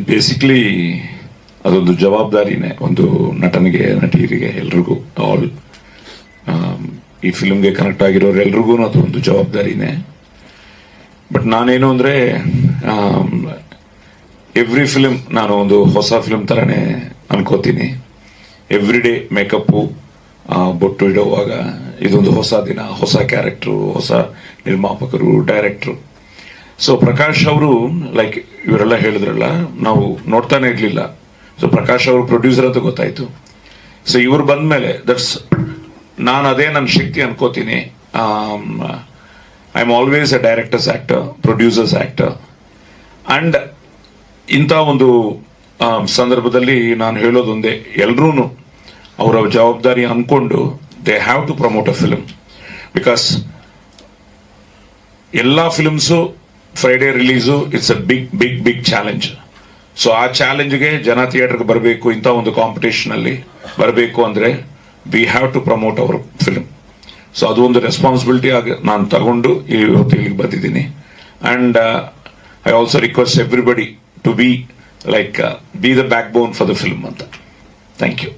Basically ಅದೊಂದು ಜವಾಬ್ದಾರಿನೇ ಒಂದು ನಟನಿಗೆ, ನಟಿಯರಿಗೆ ಎಲ್ರಿಗೂ ಆಲ್ ಈ ಫಿಲ್ಮ್ಗೆ ಕನೆಕ್ಟ್ ಆಗಿರೋರು ಎಲ್ರಿಗೂ ಅದು ಒಂದು ಜವಾಬ್ದಾರಿನೇ. ಬಟ್ ನಾನೇನು ಅಂದರೆ ಎವ್ರಿ ಫಿಲಿಮ್ ನಾನು ಒಂದು ಹೊಸ ಫಿಲಮ್ ಥರನೇ ಅನ್ಕೋತೀನಿ. ಎವ್ರಿ ಡೇ ಮೇಕಪ್ಪು ಬೊಟ್ಟು ಇಡೋವಾಗ ಇದೊಂದು ಹೊಸ ದಿನ, ಹೊಸ ಕ್ಯಾರೆಕ್ಟ್ರು ಹೊಸ ನಿರ್ಮಾಪಕರು ಡೈರೆಕ್ಟ್ರು ಸೊ ಪ್ರಕಾಶ್ ಅವರು ಲೈಕ್ ಇವರೆಲ್ಲ ಹೇಳಿದ್ರಲ್ಲ, ನಾವು ನೋಡ್ತಾನೆ ಇರಲಿಲ್ಲ. ಸೊ ಪ್ರಕಾಶ್ ಅವರು ಪ್ರೊಡ್ಯೂಸರ್ ಅಂತ ಗೊತ್ತಾಯ್ತು. ಸೊ ಇವರು ಬಂದ ಮೇಲೆ ದಟ್ಸ್ ನಾನು ಅದೇ ನನ್ನ ಶಕ್ತಿ ಅನ್ಕೋತೀನಿ. I am always a directors actor producers actor and ಇಂಥ ಒಂದು ಸಂದರ್ಭದಲ್ಲಿ ನಾನು ಹೇಳೋದೊಂದೇ ಎಲ್ಲರೂ ಅವರ ಜವಾಬ್ದಾರಿ ಅಂದ್ಕೊಂಡು they have to promote a film because ಎಲ್ಲ films Friday release it's a big big big challenge so ಆ ಚಾಲೆಂಜ್ಗೆ ಜನ ಥಿಯೇಟರ್ಗೆ ಬರಬೇಕು, ಇಂಥ ಒಂದು ಕಾಂಪಿಟೇಷನ್ ಅಲ್ಲಿ ಬರಬೇಕು ಅಂದರೆ we have to promote our film so ಅದು ಒಂದು ರೆಸ್ಪಾನ್ಸಿಬಿಲಿಟಿ ಆಗಿ ನಾನು ತಗೊಂಡು ಇವತ್ತು ಇಲ್ಲಿಗೆ ಬಂದಿದ್ದೀನಿ. And I also request everybody to be like be the backbone for the film ಅಂತ. Thank you